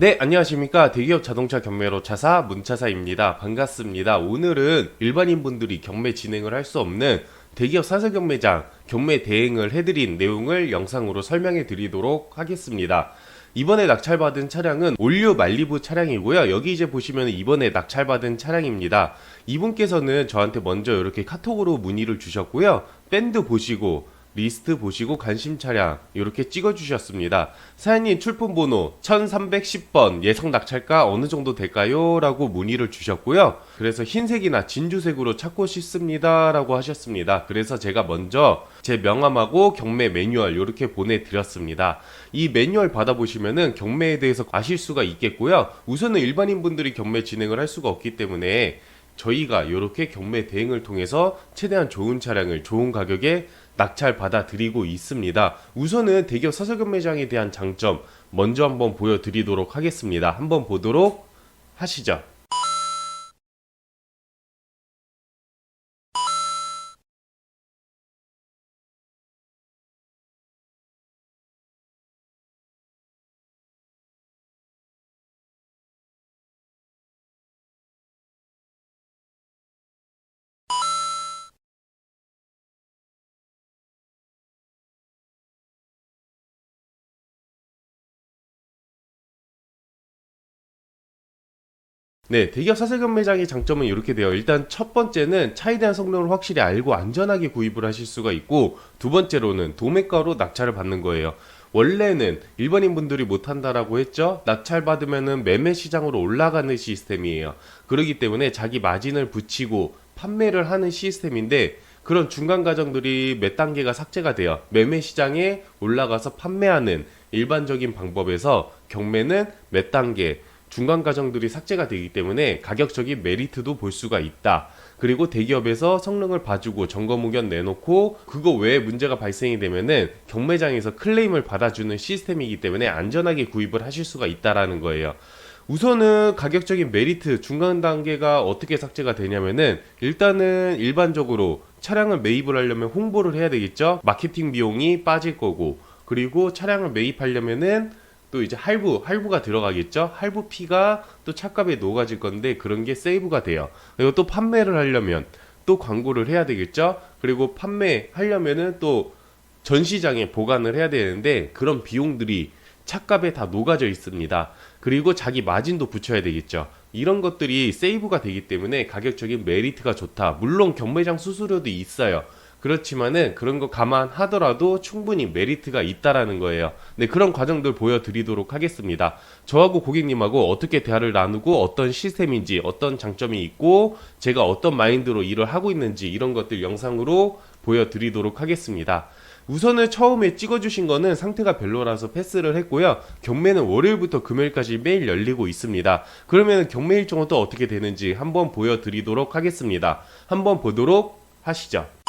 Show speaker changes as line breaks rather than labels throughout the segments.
네, 안녕하십니까. 대기업 자동차 경매로 차사 문차사입니다. 반갑습니다. 오늘은 일반인 분들이 경매 진행을 할 수 없는 대기업 사설 경매장 경매 대행을 해드린 내용을 영상으로 설명해 드리도록 하겠습니다. 이번에 낙찰받은 차량은 올류 말리부 차량이고요. 여기 이제 보시면 이번에 낙찰받은 차량입니다. 이분께서는 저한테 먼저 이렇게 카톡으로 문의를 주셨고요. 밴드 보시고 리스트 보시고 관심 차량 이렇게 찍어 주셨습니다. 사연님 출품 번호 1310번 예상 낙찰가 어느 정도 될까요? 라고 문의를 주셨고요. 그래서 흰색이나 진주색으로 찾고 싶습니다. 라고 하셨습니다. 그래서 제가 먼저 제 명함하고 경매 매뉴얼 이렇게 보내드렸습니다. 이 매뉴얼 받아보시면은 경매에 대해서 아실 수가 있겠고요. 우선은 일반인 분들이 경매 진행을 할 수가 없기 때문에 저희가 이렇게 경매 대행을 통해서 최대한 좋은 차량을 좋은 가격에 낙찰 받아 드리고 있습니다. 우선은 대기업 사설 경매장에 대한 장점 먼저 한번 보여드리도록 하겠습니다. 한번 보도록 하시죠. 네, 대기업 사설 경매장의 장점은 이렇게 돼요. 일단 첫 번째는 차에 대한 성능을 확실히 알고 안전하게 구입을 하실 수가 있고 두 번째로는 도매가로 낙찰을 받는 거예요. 원래는 일반인 분들이 못한다라고 했죠. 낙찰 받으면은 매매 시장으로 올라가는 시스템이에요. 그렇기 때문에 자기 마진을 붙이고 판매를 하는 시스템인데 그런 중간 과정들이 몇 단계가 삭제가 돼요. 매매 시장에 올라가서 판매하는 일반적인 방법에서 경매는 몇 단계 중간 과정들이 삭제가 되기 때문에 가격적인 메리트도 볼 수가 있다. 그리고 대기업에서 성능을 봐주고 점검 의견 내놓고 그거 외에 문제가 발생이 되면은 경매장에서 클레임을 받아주는 시스템이기 때문에 안전하게 구입을 하실 수가 있다라는 거예요. 우선은 가격적인 메리트 중간 단계가 어떻게 삭제가 되냐면은 일단은 일반적으로 차량을 매입을 하려면 홍보를 해야 되겠죠. 마케팅 비용이 빠질 거고 그리고 차량을 매입하려면은 또 이제 할부, 할부가 들어가겠죠? 할부 피가 또 차값에 녹아질 건데 그런 게 세이브가 돼요. 그리고 또 판매를 하려면 또 광고를 해야 되겠죠? 그리고 판매하려면은 또 전시장에 보관을 해야 되는데 그런 비용들이 차값에 다 녹아져 있습니다. 그리고 자기 마진도 붙여야 되겠죠. 이런 것들이 세이브가 되기 때문에 가격적인 메리트가 좋다. 물론 경매장 수수료도 있어요. 그렇지만은 그런 거 감안하더라도 충분히 메리트가 있다라는 거예요. 네, 그런 과정들 보여드리도록 하겠습니다. 저하고 고객님하고 어떻게 대화를 나누고 어떤 시스템인지 어떤 장점이 있고 제가 어떤 마인드로 일을 하고 있는지 이런 것들 영상으로 보여드리도록 하겠습니다. 우선은 처음에 찍어주신 거는 상태가 별로라서 패스를 했고요. 경매는 월요일부터 금요일까지 매일 열리고 있습니다. 그러면 경매 일정은 또 어떻게 되는지 한번 보여드리도록 하겠습니다. 한번 보도록 하시죠.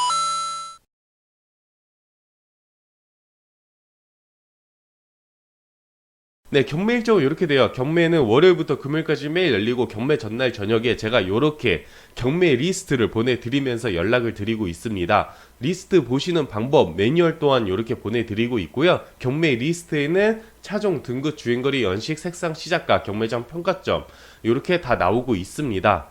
네, 경매 일정은 이렇게 돼요. 경매는 월요일부터 금요일까지 매일 열리고 경매 전날 저녁에 제가 이렇게 경매 리스트를 보내드리면서 연락을 드리고 있습니다. 리스트 보시는 방법 매뉴얼 또한 이렇게 보내드리고 있고요. 경매 리스트에는 차종 등급 주행거리 연식 색상 시작가 경매장 평가점 이렇게 다 나오고 있습니다.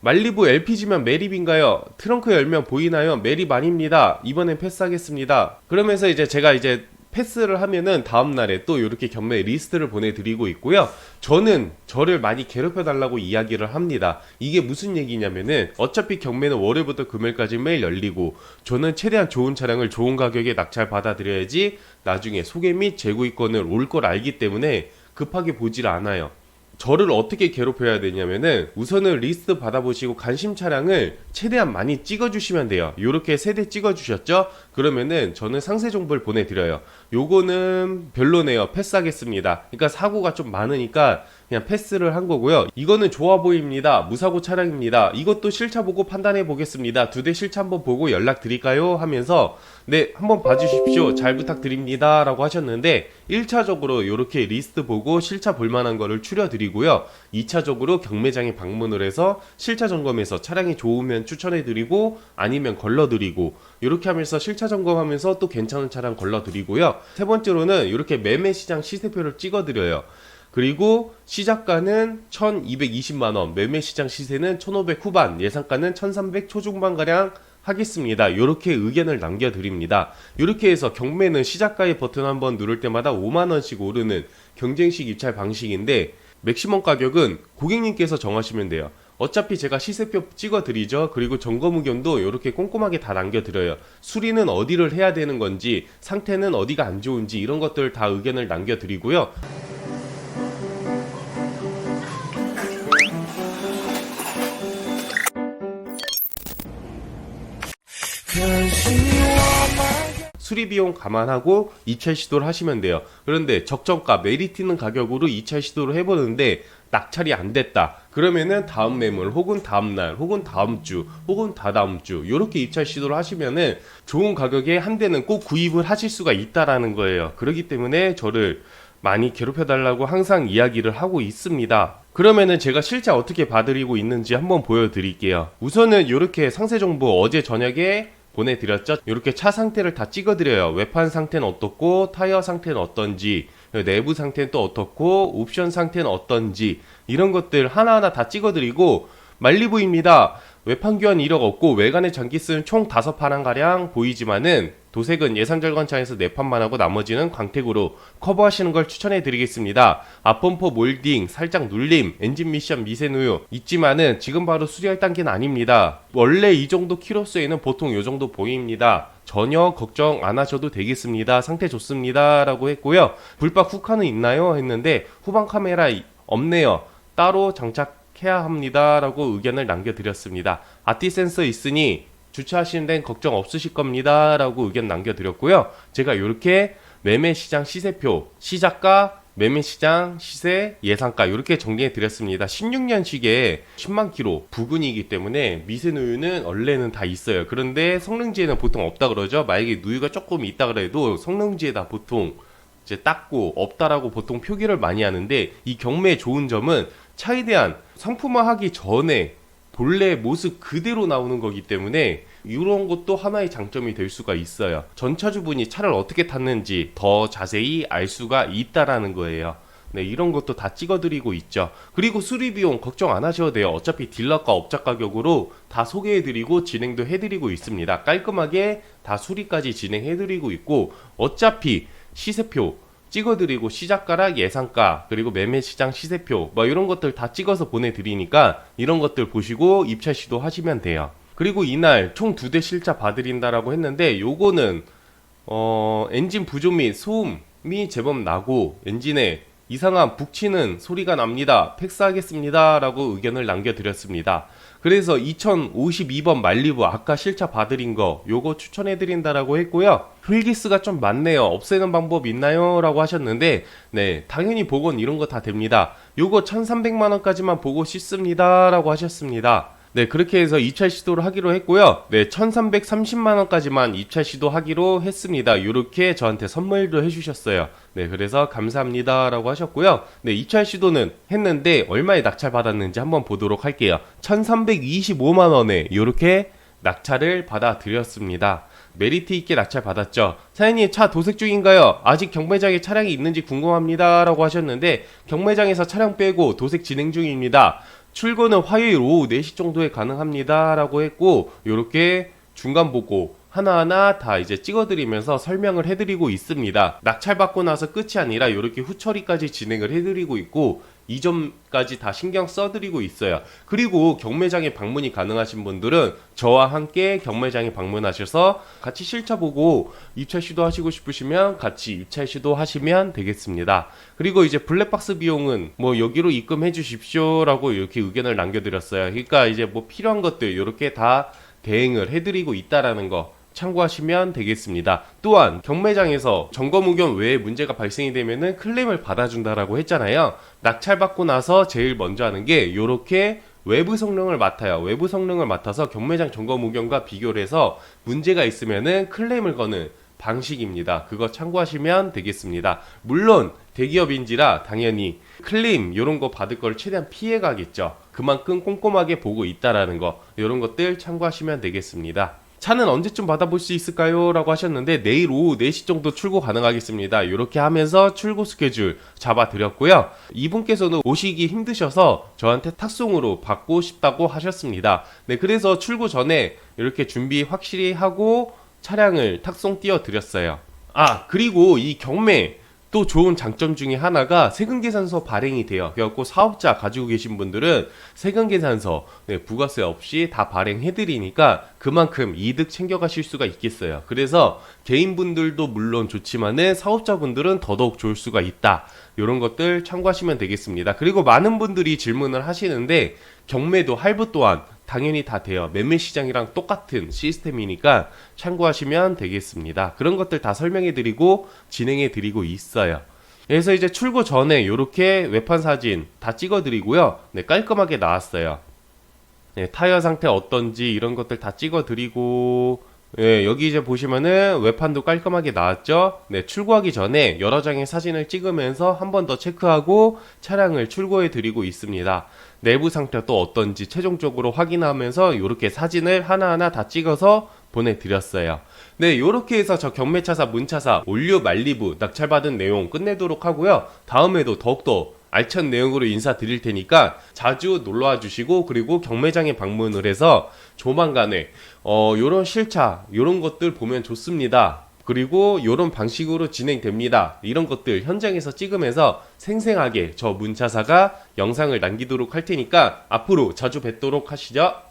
말리부 LPG면 매립인가요? 트렁크 열면 보이나요? 매립 아닙니다. 이번엔 패스하겠습니다. 그러면서 이제 제가 이제 패스를 하면은 다음 날에 또 이렇게 경매 리스트를 보내드리고 있고요. 저는 저를 많이 괴롭혀 달라고 이야기를 합니다. 이게 무슨 얘기냐면은 어차피 경매는 월요일부터 금요일까지 매일 열리고 저는 최대한 좋은 차량을 좋은 가격에 낙찰 받아들여야지 나중에 소개 및 재구입권을 올 걸 알기 때문에 급하게 보질 않아요. 저를 어떻게 괴롭혀야 되냐면은 우선은 리스트 받아보시고 관심 차량을 최대한 많이 찍어주시면 돼요. 요렇게 세 대 찍어주셨죠? 그러면은 저는 상세 정보를 보내드려요. 요거는 별로네요. 패스하겠습니다. 그러니까 사고가 좀 많으니까 그냥 패스를 한 거고요. 이거는 좋아 보입니다. 무사고 차량입니다. 이것도 실차 보고 판단해 보겠습니다. 두 대 실차 한번 보고 연락 드릴까요? 하면서 네, 한번 봐주십시오. 잘 부탁드립니다. 라고 하셨는데 1차적으로 이렇게 리스트 보고 실차 볼만한 거를 추려드리고요. 2차적으로 경매장에 방문을 해서 실차 점검해서 차량이 좋으면 추천해드리고 아니면 걸러드리고 이렇게 하면서 실차 점검하면서 또 괜찮은 차량 걸러드리고요. 세 번째로는 이렇게 매매 시장 시세표를 찍어드려요. 그리고 시작가는 1220만 원, 매매 시장 시세는 1500 후반, 예상가는 1300 초중반 가량 하겠습니다. 이렇게 의견을 남겨드립니다. 이렇게 해서 경매는 시작가의 버튼 한번 누를 때마다 5만 원씩 오르는 경쟁식 입찰 방식인데 맥시멈 가격은 고객님께서 정하시면 돼요. 어차피 제가 시세표 찍어드리죠. 그리고 점검 의견도 이렇게 꼼꼼하게 다 남겨드려요. 수리는 어디를 해야 되는 건지, 상태는 어디가 안 좋은지 이런 것들 다 의견을 남겨드리고요. 수리 비용 감안하고 입찰 시도를 하시면 돼요. 그런데 적정가 메리트 있는 가격으로 입찰 시도를 해보는데 낙찰이 안 됐다. 그러면은 다음 매물 혹은 다음 날 혹은 다음 주 혹은 다다음 주 이렇게 입찰 시도를 하시면은 좋은 가격에 한 대는 꼭 구입을 하실 수가 있다라는 거예요. 그렇기 때문에 저를 많이 괴롭혀 달라고 항상 이야기를 하고 있습니다. 그러면은 제가 실제 어떻게 봐드리고 있는지 한번 보여드릴게요. 우선은 이렇게 상세 정보 어제 저녁에 보내드렸죠. 이렇게 차 상태를 다 찍어드려요. 외판 상태는 어떻고 타이어 상태는 어떤지 내부 상태는 또 어떻고 옵션 상태는 어떤지 이런 것들 하나하나 다 찍어드리고 말리부입니다. 외판 교환 이력 없고 외관의 장기스는 총 다섯 판한 가량 보이지만은 도색은 예상 절관차에서 네 판만 하고 나머지는 광택으로 커버하시는 걸 추천해 드리겠습니다. 앞범퍼 몰딩, 살짝 눌림, 엔진 미션 미세 누유 있지만은 지금 바로 수리할 단계는 아닙니다. 원래 이 정도 키로수에는 보통 이 정도 보입니다. 전혀 걱정 안 하셔도 되겠습니다. 상태 좋습니다. 라고 했고요. 불박 후카는 있나요? 했는데 후방 카메라 이- 없네요. 따로 장착 해야 합니다. 라고 의견을 남겨드렸습니다. 아티 센서 있으니 주차하시는 데는 걱정 없으실 겁니다. 라고 의견 남겨드렸고요. 제가 이렇게 매매 시장 시세표, 시작가, 매매 시장 시세 예상가 이렇게 정리해 드렸습니다. 16년식에 10만 킬로 부근이기 때문에 미세 누유는 원래는 다 있어요. 그런데 성능지에는 보통 없다 그러죠. 만약에 누유가 조금 있다 그래도 성능지에다 보통 이제 닦고 없다라고 보통 표기를 많이 하는데 이 경매의 좋은 점은 차에 대한 상품화하기 전에 본래 모습 그대로 나오는 거기 때문에 이런 것도 하나의 장점이 될 수가 있어요. 전차주분이 차를 어떻게 탔는지 더 자세히 알 수가 있다라는 거예요. 네, 이런 것도 다 찍어드리고 있죠. 그리고 수리 비용 걱정 안 하셔도 돼요. 어차피 딜러가 업자 가격으로 다 소개해드리고 진행도 해드리고 있습니다. 깔끔하게 다 수리까지 진행해드리고 있고 어차피 시세표 찍어드리고 시작가랑 예상가 그리고 매매 시장 시세표 뭐 이런 것들 다 찍어서 보내드리니까 이런 것들 보시고 입찰 시도 하시면 돼요. 그리고 이날 총 두 대 실자 봐드린다라고 했는데 요거는 어 엔진 부조 및 소음이 제법 나고 엔진에 이상한 북치는 소리가 납니다. 팩스하겠습니다 라고 의견을 남겨드렸습니다. 그래서 2052번 말리부 아까 실차 봐드린 거 요거 추천해드린다라고 했고요. 휠기스가 좀 많네요. 없애는 방법 있나요? 라고 하셨는데 네 당연히 복원 이런 거 다 됩니다. 요거 1300만 원까지만 보고 씻습니다 라고 하셨습니다. 네, 그렇게 해서 입찰 시도를 하기로 했고요. 네, 1330만 원까지만 입찰 시도하기로 했습니다. 요렇게 저한테 선물도 해 주셨어요. 네, 그래서 감사합니다라고 하셨고요. 네, 입찰 시도는 했는데 얼마에 낙찰 받았는지 한번 보도록 할게요. 1325만 원에 요렇게 낙찰을 받아 드렸습니다. 메리트 있게 낙찰 받았죠. 사장님 차 도색 중인가요? 아직 경매장에 차량이 있는지 궁금합니다라고 하셨는데 경매장에서 차량 빼고 도색 진행 중입니다. 출고는 화요일 오후 4시 정도에 가능합니다라고 했고 요렇게 중간 보고 하나하나 다 이제 찍어드리면서 설명을 해드리고 있습니다. 낙찰받고 나서 끝이 아니라 이렇게 후처리까지 진행을 해드리고 있고 이 점까지 다 신경 써드리고 있어요. 그리고 경매장에 방문이 가능하신 분들은 저와 함께 경매장에 방문하셔서 같이 실차 보고 입찰 시도하시고 싶으시면 같이 입찰 시도하시면 되겠습니다. 그리고 이제 블랙박스 비용은 뭐 여기로 입금해 주십시오라고 이렇게 의견을 남겨드렸어요. 그러니까 이제 뭐 필요한 것들 이렇게 다 대행을 해드리고 있다라는 거 참고하시면 되겠습니다. 또한 경매장에서 점검 의견 외에 문제가 발생이 되면은 클레임을 받아준다라고 했잖아요. 낙찰받고 나서 제일 먼저 하는 게 이렇게 외부 성능을 맡아요. 외부 성능을 맡아서 경매장 점검 의견과 비교를 해서 문제가 있으면은 클레임을 거는 방식입니다. 그거 참고하시면 되겠습니다. 물론 대기업인지라 당연히 클레임 이런 거 받을 걸 최대한 피해 가겠죠. 그만큼 꼼꼼하게 보고 있다라는 거 이런 것들 참고하시면 되겠습니다. 차는 언제쯤 받아볼 수 있을까요? 라고 하셨는데 내일 오후 4시 정도 출고 가능하겠습니다. 이렇게 하면서 출고 스케줄 잡아드렸고요. 이분께서는 오시기 힘드셔서 저한테 탁송으로 받고 싶다고 하셨습니다. 네, 그래서 출고 전에 이렇게 준비 확실히 하고 차량을 탁송 띄워드렸어요. 아, 그리고 이 경매 또 좋은 장점 중에 하나가 세금계산서 발행이 돼요. 그래갖고 사업자 가지고 계신 분들은 세금계산서 네, 부가세 없이 다 발행해드리니까 그만큼 이득 챙겨가실 수가 있겠어요. 그래서 개인분들도 물론 좋지만은 사업자분들은 더더욱 좋을 수가 있다. 이런 것들 참고하시면 되겠습니다. 그리고 많은 분들이 질문을 하시는데 경매도 할부 또한 당연히 다 돼요. 매매 시장이랑 똑같은 시스템이니까 참고하시면 되겠습니다. 그런 것들 다 설명해 드리고 진행해 드리고 있어요. 그래서 이제 출고 전에 이렇게 외판 사진 다 찍어 드리고요. 네, 깔끔하게 나왔어요. 네, 타이어 상태 어떤지 이런 것들 다 찍어 드리고 예, 여기 이제 보시면은 외판도 깔끔하게 나왔죠. 네, 출고하기 전에 여러 장의 사진을 찍으면서 한 번 더 체크하고 차량을 출고해 드리고 있습니다. 내부 상태 또 어떤지 최종적으로 확인하면서 이렇게 사진을 하나하나 다 찍어서 보내드렸어요. 네, 이렇게 해서 저 경매차사 문차사 올류 말리부 낙찰받은 내용 끝내도록 하고요. 다음에도 더욱더 알찬 내용으로 인사드릴 테니까 자주 놀러와 주시고 그리고 경매장에 방문을 해서 조만간에 어 요런 실차 요런 것들 보면 좋습니다. 그리고 요런 방식으로 진행됩니다. 이런 것들 현장에서 찍으면서 생생하게 저 문차사가 영상을 남기도록 할 테니까 앞으로 자주 뵙도록 하시죠.